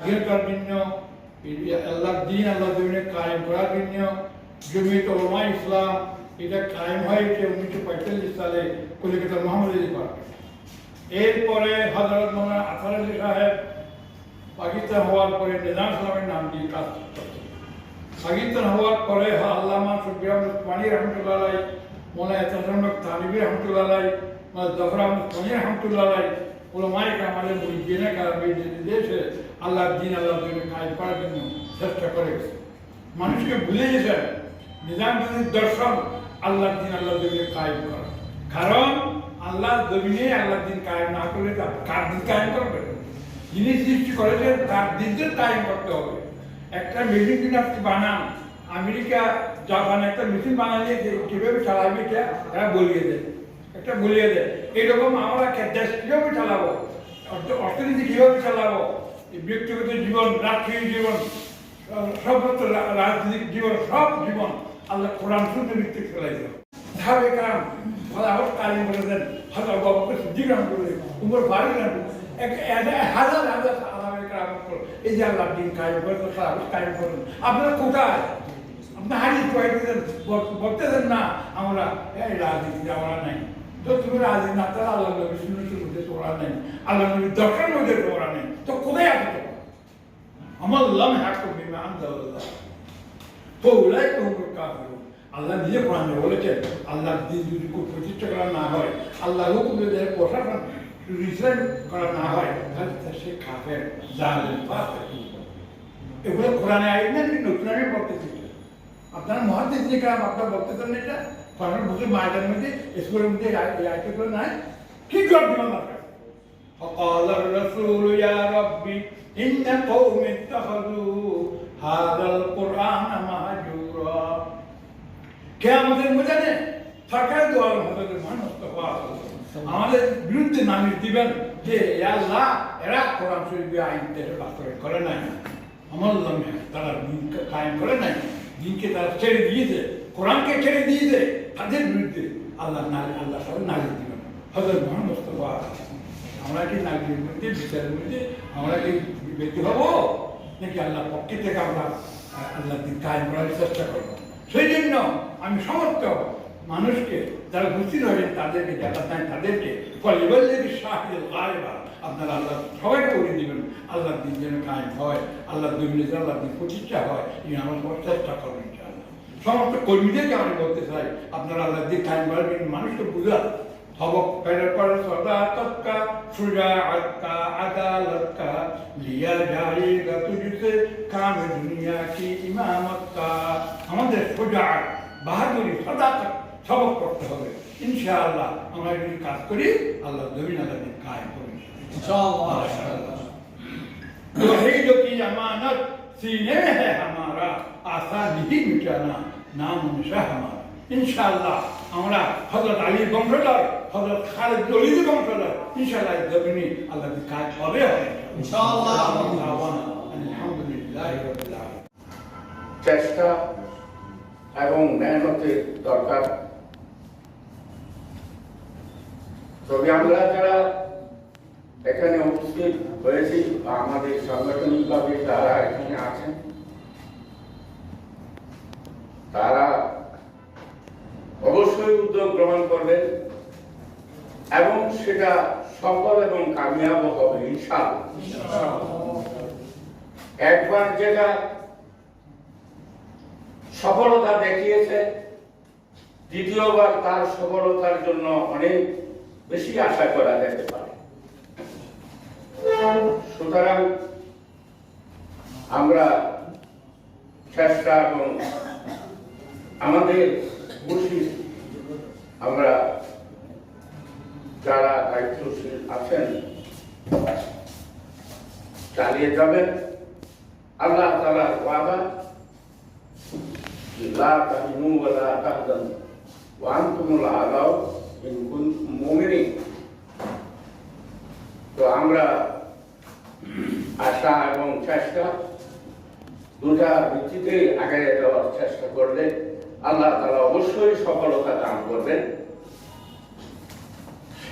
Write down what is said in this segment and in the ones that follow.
আগের করার জন্য আল্লাহ দিন আল্লাহ দিনে কায়েম করার জন্য জমিয়ত ওলমা ইসলাম, এটা কায়েম হয়েছে উনিশশো পঁয়তাল্লিশ সালে কলিকাতা মোহাম্মদ আলী পার্কে এরপরে হজরত মোহাম্মদ আথার আলী সাহেব পাকিস্তান হওয়ার পরে নিজাম ইসলামের নাম দিয়ে কাজ পাকিস্তান হওয়ার পরে আল্লামা আহমদ পানি রহমতুল্লাহ মোলা এতাজমক তালিবি রহমতুল্লাহ মোলা জফর আহমদ পানি রহমতুল্লাহ আলাই ওলামাই কামালের মুরিদিনে কারণে দেশে আল্লাহ দিন আল্লাহ দিনে কাজ করার জন্য চেষ্টা করে গেছে। মানুষকে ভুলে গেছেন নিজামুদ্দিন দর্শন আল্লাহ দিন আল্লাহ দিনে কায়েম করা। কারণ আল্লাহ জমিনে আল্লাহ দিন কায়েম না করলে কার দিন কায়েম করবে? যিনি সৃষ্টি করেছেন, তার দিনকে কায়েম করতে হবে। একটা মেশিন কিনে আপনি বানান, আমেরিকা, জাপান একটা মেশিন বানালে কীভাবে চালাবে এটা? এরা বলিয়ে দেয়। একটা বলিয়ে দেয়। এরকম আমরা দেশ কীভাবে চালাবো? অর্থ- অর্থনীতি কীভাবে চালাবো? ব্যক্তিগত জীবন, রাষ্ট্রীয় জীবন সর্বত্র রাজনৈতিক জীবন, সব জীবন আল্লাহ কোরআন শুনতে ভিত্তিক দেয় ধাবে কারণ ফলাফল কালী দেন হাজার বাবাকে জিজ্ঞান করে উমর বাড়ি নেন হাজার হাজার এই যে আল্লাহ দিন কায়েম করে তো ফলাফল কায়েম করেন। আপনারা কোথায়? আপনি করে দিলেন বলতেছেন না, আমরা এই রাজনীতি আমরা নাই। তো তুমি রাজনীতি না আল্লাহ তোমরা নেই। আল্লাহ নবীর দর্শন মধ্যে তোমরা নেই। তো কোথায় তোমরা আমার লাম হাকুম বিমা আনজালাল্লাহ তো ওলাই কহুমুল কাফিরুন আল্লাহ নিজে কোরআনে বলেছেন আল্লাহ দিন যদি প্রতিষ্ঠা করা না হয় আল্লাহ হুকুম যদি প্রশাসন রিসেন্ট করা না হয়, তাহলে সে কাফের, জালেম এগুলো কোরআনে আইন না নতুন আমি পড়তে দিচ্ছে আপনার মহাদিস যে কাম আপনার বক্তব্য এটা? কারণ বুঝে মায়ের মধ্যে, স্কুলের মধ্যে এই আইটেগুলো নাই। কি করবে আমার فقال الرسول يا ربي إن قوم اتخذوا هذا القرآن مهجورا কেয়ামতের ময়দানে সরকার দোয়ার হজরত মোহাম্মদ মুস্তাফা আমাদের বিরুদ্ধে নামিয়ে দিবেন যে এ আল্লাহ এরা কোরআন শরীফে আইন দেশে বাস্তবায়ন করে নাই আমার লম্বে তারা দিনকে কায়েম করে নাই দিনকে তারা ছেড়ে দিয়েছে কোরআনকে ছেড়ে দিয়েছে তাদের বিরুদ্ধে আল্লাহ নারী আল্লাহ সবাই নারী দিবেন হজরত মোহাম্মদ মুস্তাফা আমরা কি নারীর মধ্যে বিচারের মধ্যে আমরা কি ব্যক্তি হব? নাকি আল্লাহ পক্ষে থেকে আমরা আল্লাহ দিন কায়েম করার চেষ্টা করব? সেই জন্য আমি সমস্ত মানুষকে, যারা বুঝতে হবেন তাদেরকে, যারা চান তাদেরকে ফলিবল্লের গায়েবা, আপনারা আল্লাহ, সবাইকে বলে দিবেন। আল্লাহ দিন যেন কায়েম হয় আল্লাহ দিন আল্লাহ দিন প্রতিষ্ঠা হয়, এই আমার সবার চেষ্টা করব ইনশাআল্লাহ। সমস্ত কর্মীদেরকে আমি বলতে চাই, আপনারা আল্লাহ দিন কায়েম করবেন মানুষকে বুঝান। দুনিয়া কি বাহাদুরি সদা সবক করতে হবে ইনশাআল্লাহ আমরা যদি কাজ করি আল্লাহ জমিন আল্লাহ কায় করি توحید کی امانت سینے میں ہے ہمارا آسان ہی مٹانا نام نشہ ہمارا انشاءاللہ ہمارا حضرت হজরত খালেদ জলিদ বংশধর ইনশাআল্লাহ জমিনে আল্লাহ কাজ হবে। ইনশাআল্লাহ। আলহামদুলিল্লাহ চেষ্টা এবং মেহনতের দরকার। তবে আমরা যারা এখানে উপস্থিত হয়েছি আমাদের সাংগঠনিকভাবে যারা এখানে আছেন তারা অবশ্যই উদ্যোগ গ্রহণ করবেন। এবং সেটা সফল এবং কামিয়াব হবে ইনশাআল্লাহ। একবার যেটা সফলতা দেখিয়েছে দ্বিতীয়বার তার সফলতার জন্য অনেক বেশি আশা করা যেতে পারে। সুতরাং আমরা চেষ্টা এবং আমাদের উচিত আমরা যারা দায়িত্বশীল আছেন, চালিয়ে যাবেন। আল্লাহ তালার ওয়াদা লা তাহিনু ওয়া তো আমরা আশা এবং চেষ্টা, দুটা ভিত্তিতেই আগে যাওয়ার চেষ্টা করলে আল্লাহ তালা অবশ্যই সফলতা দান করবেন।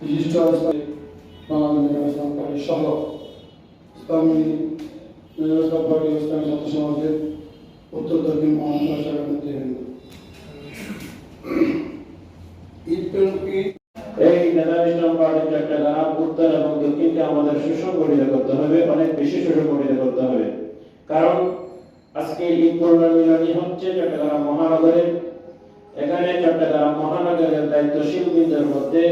বিশিষ্ট বাংলাদেশ সহ মহানগর অনেক বেশি সুসংগঠিত করতে হবে। কারণ আজকে ঈদ পূর্ণমিলনী হচ্ছে চট্টগ্রাম মহানগরের এখানে চট্টগ্রাম মহানগরের দায়িত্বশীল মধ্যে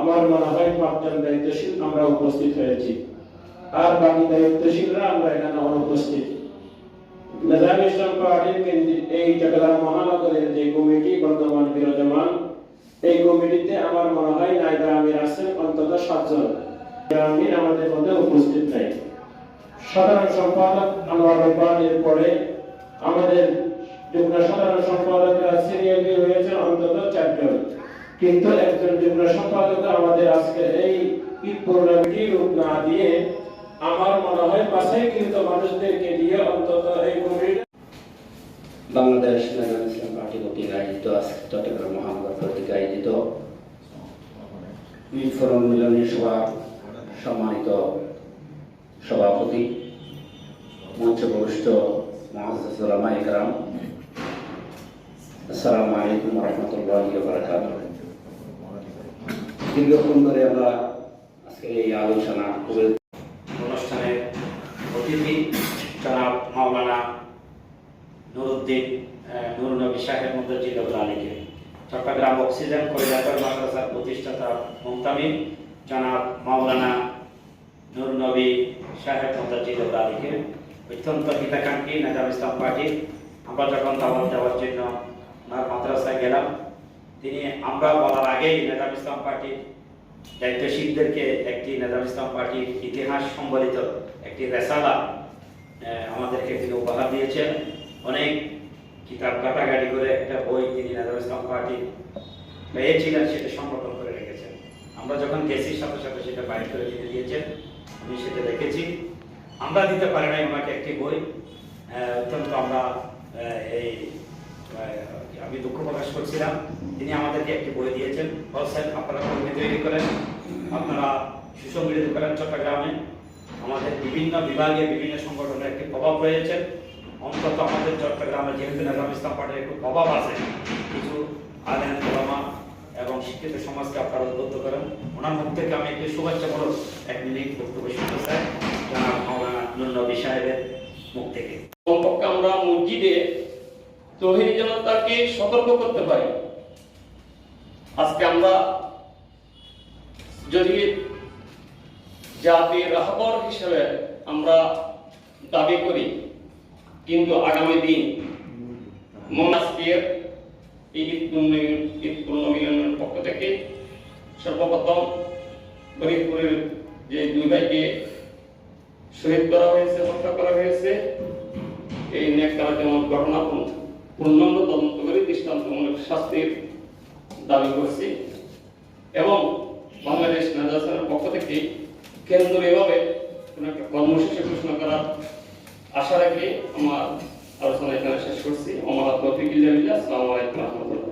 আমার মনে হয় পাঁচজন দায়িত্বশীল আমরা উপস্থিত হয়েছি। আর বাকি দায়িত্বশীলরা আমরা এখানে অনুপস্থিত নেজাম ইসলাম পার্টির কেন্দ্রিক এই চট্টগ্রাম মহানগরের যে কমিটি বর্তমান বিরাজমান, এই কমিটিতে আমার মনে হয় নাইবা আমির আছেন অন্তত সাতজন। আমির আমাদের মধ্যে উপস্থিত নাই। সাধারণ সম্পাদক আনোয়ার রহমান এর পরে আমাদের যুগ্ম সাধারণ সম্পাদকরা সিরিয়ালি হয়েছে অন্তত চারজন। কিন্তু একজন যুগ্ম সম্পাদক আমাদের আজকে এই ঈদ প্রোগ্রামটি রূপ না দিয়ে আমার মনে হয় বাসায় কিন্তু মানুষদেরকে দিয়ে অন্তত এই committee Bangladesh National Islam Party কর্তৃক আয়োজিত, আজকে চট্টগ্রাম মহানগর কর্তৃক আয়োজিত ঈদ ফোরাম মিলনী সভা, সম্মানিত সভাপতি, মঞ্চপ্রবিষ্ট মহাজুলামা ইকরাম আসসালামু আলাইকুম রহমতুল্লাহ বারাকাত দীর্ঘক্ষণ ধরে আমরা আজকে এই আলোচনা খুবই অনুষ্ঠানের অতিথি জনাব মাওলানা নুরুদ্দিন আহ, নুর নবী সাহেব মুদ্দিন আলীকে। চট্টগ্রাম অক্সিজেন করিডর মাদ্রাসার প্রতিষ্ঠাতা মুহতামিম জনাব মাওলানা নুর নবী সাহেব মুদ্দিন আলীকে। অত্যন্ত হিতাকাঙ্ক্ষী নেজাম ইসলাম পার্টি। আমরা যখন দাওয়াত দেওয়ার জন্য মাদ্রাসায় গেলাম তিনি আমরা বলার আগেই নেজাম ইসলাম পার্টির দায়িত্বশীলদেরকে একটি নেজাম ইসলাম পার্টির ইতিহাস সম্বলিত একটি রেসালা আমাদেরকে তিনি উপহার দিয়েছেন। অনেক কিতাব কাটাকাটি করে একটা বই তিনি নেজাম ইসলাম পার্টি পেয়েছিলেন, সেটা সংরক্ষণ করে রেখেছেন। আমরা যখন গেছি, সাথে সাথে সেটা বাইর করে তিনি দিয়েছেন। আমি সেটা দেখেছি। আমরা দিতে পারি নাই ওনাকে একটি বই। অত্যন্ত আমরা এই আমি দুঃখ প্রকাশ করছিলাম। তিনি আমাদেরকে একটি বই দিয়েছেন। বলছেন আপনারা কর্মী তৈরি করেন। আপনারা সুসংগঠিত করেন চট্টগ্রামে। আমাদের বিভিন্ন বিভাগে বিভিন্ন সংগঠনের একটি প্রভাব রয়েছে। অন্তত আমাদের চট্টগ্রামে যেহেতু নেজাম ইসলাম পার্টির একটু প্রভাব আছে, কিছু আলেন ওলামা এবং শিক্ষিত সমাজকে আপনারা উদ্বুদ্ধ করেন। ওনার মুখ থেকে আমি একটি শুভেচ্ছামূলক এক মিনিট বক্তব্য শুনতে চাই। জনাব সাহেবের মুখ থেকে। আমরা মসজিদে তহিদ জনতাকে সতর্ক করতে পারি। আজকে আমরা যদি জাতির রাহবর হিসেবে আমরা দাবি করি, কিন্তু আগামী দিন মনাস্কের এই ঈদ পূর্ণমিলনের পক্ষ থেকে সর্বপ্রথম ফরিদপুরের যে দুই ভাইকে শহীদ করা হয়েছে, হত্যা করা হয়েছে, এই নেককার যেমন ঘটনা পূর্ণাঙ্গ তদন্ত করে দৃষ্টান্তমূলক শাস্তির দাবি করছি এবং বাংলাদেশ নাজাসের পক্ষ থেকে কেন্দ্রীয়ভাবে কোনো একটা কর্মসূচি ঘোষণা করার আশা রাখি আমার আলোচনা এখানে শেষ করছি। আমার তৌফিক ইল্লাহ আসসালামু আলাইকুম রহমতুল্লাহ।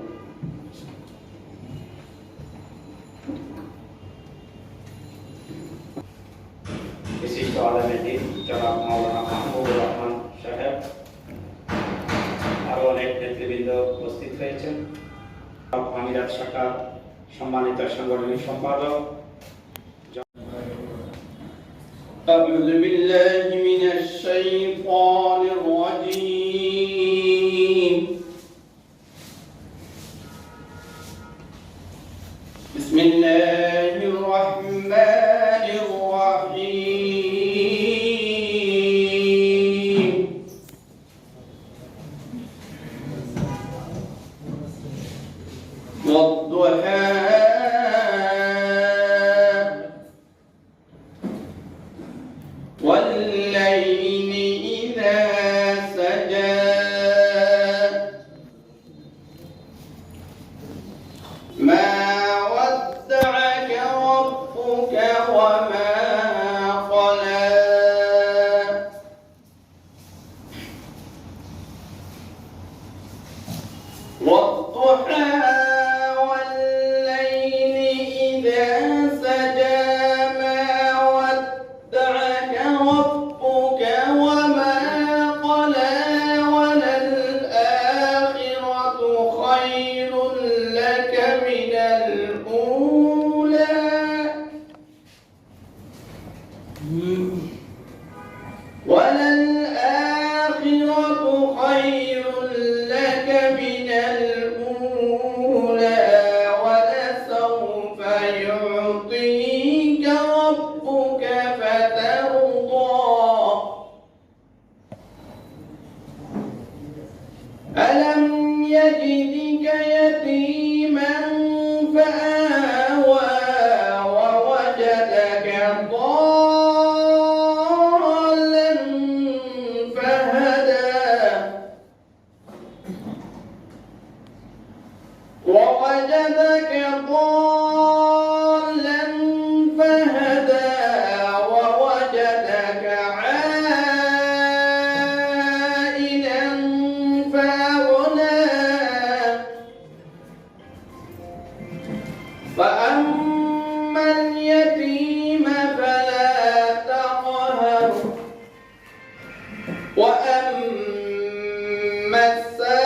বিশিষ্ট আলমেদিন জনাব মাওলানা মাহবুবুর রহমান সাহেব আরও অনেক নেতৃবৃন্দ হয়েছেন আমিরাত শাখা সম্মানিত সংগঠনের সম্পাদক। Wat voor haat! يجدك يتيما فآوى وأما